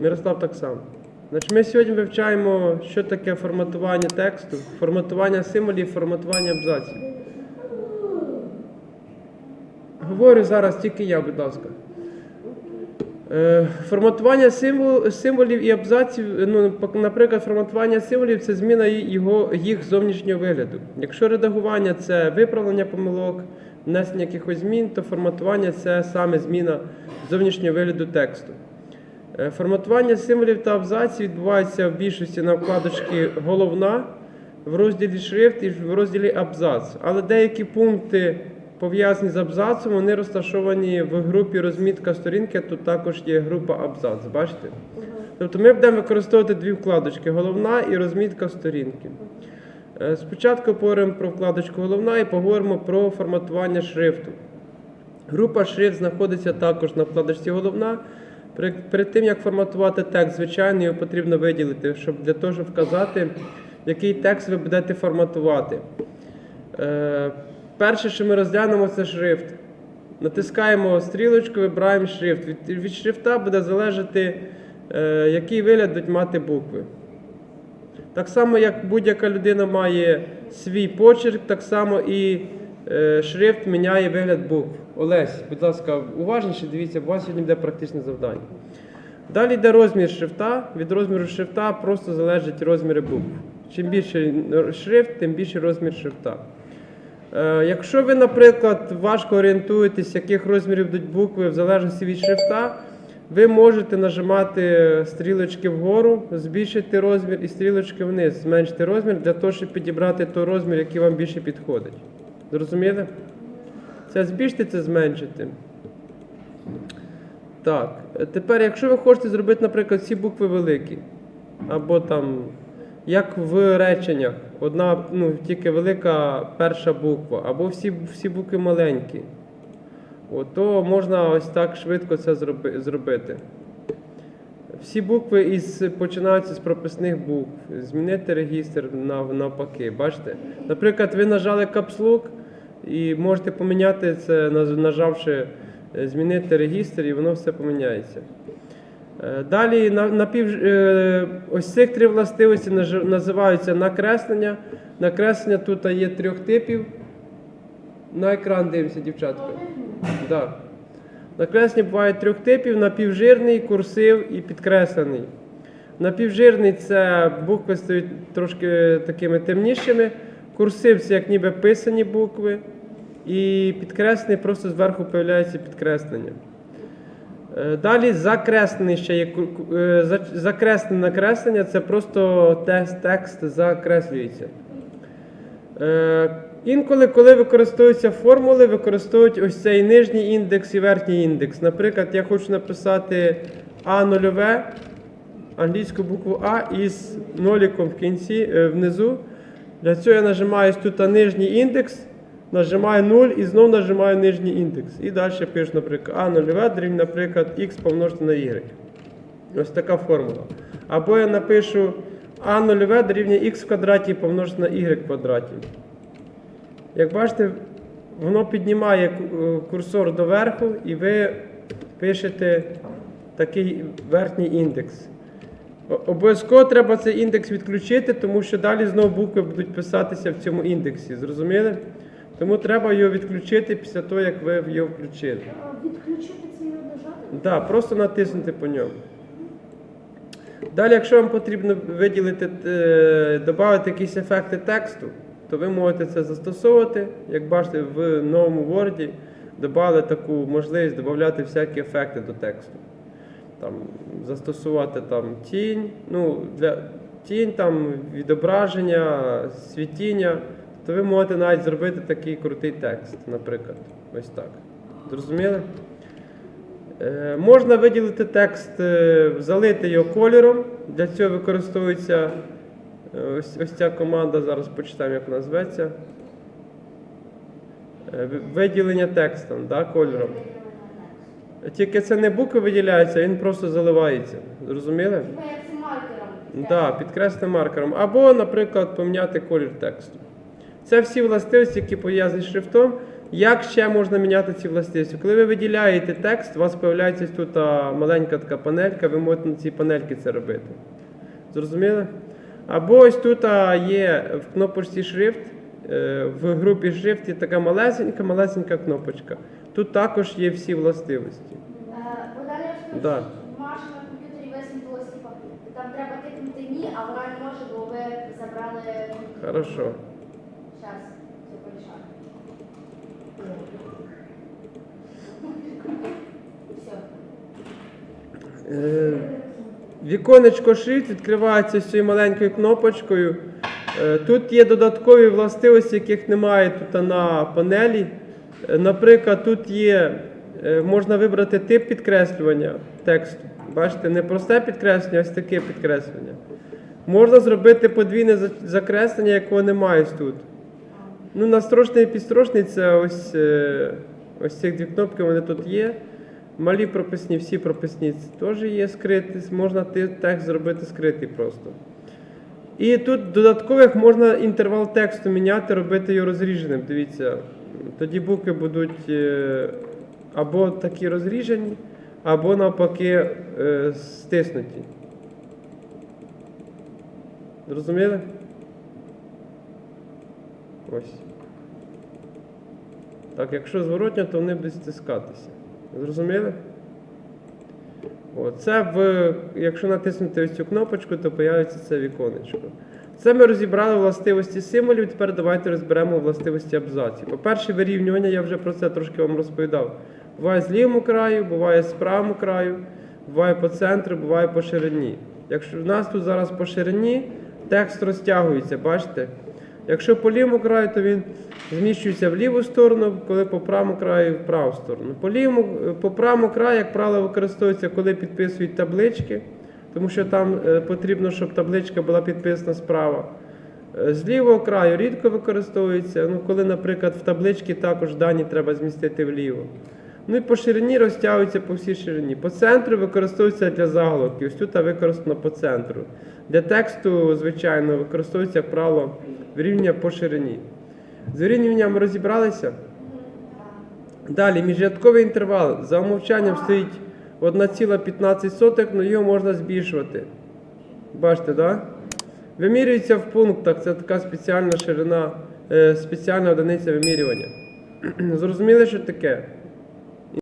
Мирослав так само. Значить, ми сьогодні вивчаємо, що таке форматування тексту, форматування символів, форматування абзаців. Говорю зараз тільки я, будь ласка. Е, Форматування символ, символів і абзаців, е, ну, наприклад, форматування символів це зміна його, їх зовнішнього вигляду. Якщо редагування це виправлення помилок, внесення якихось змін, то форматування це саме зміна зовнішнього вигляду тексту. Е, Форматування символів та абзаців відбувається в більшості на вкладочці головна в розділі шрифт і в розділі абзац. Але деякі пункти пов'язані з абзацом, вони розташовані в групі розмітка сторінки. Тут також є група абзац. Бачите? Тобто ми будемо використовувати дві вкладочки: головна і розмітка сторінки. Е, Спочатку поговоримо про вкладочку головна і поговоримо про форматування шрифту. Група шрифт знаходиться також на вкладочці головна. Перед тим як форматувати текст, звичайно, його потрібно виділити, щоб для того, щоб вказати, який текст ви будете форматувати. Е, перше, що ми розглянемо, це шрифт. Натискаємо стрілочку, вибираємо шрифт. Від, від шрифта буде залежати, е, який вигляд будуть мати букви. Так само, як будь-яка людина має свій почерк, так само і е, шрифт міняє вигляд букв. Олесь, будь ласка, уважніше дивіться, бо у вас сьогодні буде практичне завдання. Далі йде розмір шрифта. Від розміру шрифта просто залежать розміри букв. Чим більше шрифт, тим більший розмір шрифта. Е, Якщо ви, наприклад, важко орієнтуєтесь, яких розмірів будуть букви в залежності від шрифта, ви можете нажимати стрілочки вгору, збільшити розмір і стрілочки вниз, зменшити розмір для того, щоб підібрати той розмір, який вам більше підходить. Зрозуміли? Це збільшити, це зменшити. Так, тепер, якщо ви хочете зробити, наприклад, всі букви великі, або там, як в реченнях, одна, ну, тільки велика перша буква, або всі, всі букви маленькі, от, то можна ось так швидко це зроби, зробити. Всі букви із, починаються з прописних букв. Змінити регістр нав- навпаки. Бачите? Наприклад, ви нажали капслук і можете поміняти це, нажавши е, змінити регістр, і воно все поміняється. Е, Далі на, напів, е, ось цих три властивості називаються накреслення. Накреслення тут є трьох типів. На екран дивимося, дівчатка. Да. Накреслення буває трьох типів: напівжирний, курсив і підкреслений. Напівжирний це букви стають трошки такими темнішими. Курсив це як ніби писані букви. І підкреслений просто зверху появляється підкреслення. Е, Далі закреслений ще є е, за- закреслене накреслення, це просто текст, закреслюється. Е, Інколи, коли використовуються формули, використовують ось цей нижній індекс і верхній індекс. Наприклад, я хочу написати А нульове, англійську букву А із ноліком в кінці внизу. Для цього я нажимаю тут нижній індекс, нажимаю 0 і знову нажимаю нижній індекс. І далі пишу, наприклад, А нульове дорівнює, наприклад, х помножити на y. Ось така формула. Або я напишу А нульове дорівнює х в квадраті помножити на y в квадраті. Як бачите, воно піднімає е, курсор доверху і ви пишете такий верхній індекс. Обов'язково треба цей індекс відключити, тому що далі знову букви будуть писатися в цьому індексі. Зрозуміли? Тому треба його відключити після того, як ви його включили. А Відключити це і нажати? Так, да, просто натиснути по ньому. Далі, якщо вам потрібно виділити, е, додати якісь ефекти тексту, то ви можете це застосовувати. Як бачите, в новому Word додали таку можливість додати всякі ефекти до тексту. Там, застосувати там, тінь, ну, для, тінь, там, відображення, світіння, то ви можете навіть зробити такий крутий текст, наприклад. Ось так. Зрозуміли? Е, Можна виділити текст, е, залити його кольором. Для цього використовується е, ось, ось ця команда. Зараз почитаємо, як вона зветься. Е, Виділення текстом, да, кольором. Тільки це не букви виділяються, він просто заливається. Зрозуміли? Бо як це маркером. Да, підкреслити маркером. Або, наприклад, поміняти колір тексту. Це всі властивості, які пов'язані з шрифтом. Як ще можна міняти ці властивості? Коли ви виділяєте текст, у вас з'являється тут маленька така панелька, ви можете на цій панельці це робити. Зрозуміли? Або ось тут є в кнопочці шрифт, е, в групі шрифт є така малесенька, малесенька кнопочка. Тут також є всі властивості. Е, я Да. що на комп'ютері висвітлилось, типа, там треба тикнути ні, а вона не може, бо ви забрали Хорошо. час. Все порішати. Все. Е, Віконечко шрифт відкривається з цією маленькою кнопочкою. Е, Тут є додаткові властивості, яких немає тут на панелі. Наприклад, тут є, е, можна вибрати тип підкреслювання тексту. Бачите, не просте підкреслення, а ось таке підкреслення. Можна зробити подвійне закреслення, якого немає тут. Ну, настрочний і підстрочний це ось, е, ось ці дві кнопки, вони тут є. Малі прописні, всі прописні теж є скриті. Можна текст зробити скритий просто. І тут додаткових можна інтервал тексту міняти, робити його розріженим. Дивіться, тоді букви будуть е, або такі розріжені, або навпаки е, стиснуті. Зрозуміли? Ось. Так, якщо зворотньо, то вони будуть стискатися. Зрозуміли? О, в, якщо натиснути ось цю кнопочку, то появиться це віконечко. Це ми розібрали властивості символів. Тепер давайте розберемо властивості абзаців. По-перше, вирівнювання, я вже про це трошки вам розповідав. Буває з лівому краю, буває з правому краю, буває по центру, буває по ширині. Якщо в нас тут зараз по ширині, текст розтягується, бачите? Якщо по лівому краю, то він зміщується в ліву сторону, коли по правому краю в праву сторону. По лівому, по правому краю, як правило, використовується, коли підписують таблички, тому що там е, потрібно, щоб табличка була підписана справа. Е, З лівого краю рідко використовується, ну, коли, наприклад, в табличці також дані треба змістити вліво. Ну і по ширині розтягується по всій ширині. По центру використовується для заголовків. Ось тут використано по центру. Для тексту, звичайно, використовується, як правило, вирівняння по ширині. З вирівнюванням розібралися? Далі, міжрядковий інтервал. За умовчанням стоїть 1,15, але його можна збільшувати. Бачите, так? Да? Вимірюється в пунктах, це така спеціальна ширина, е, спеціальна одиниця вимірювання. Зрозуміли, що таке?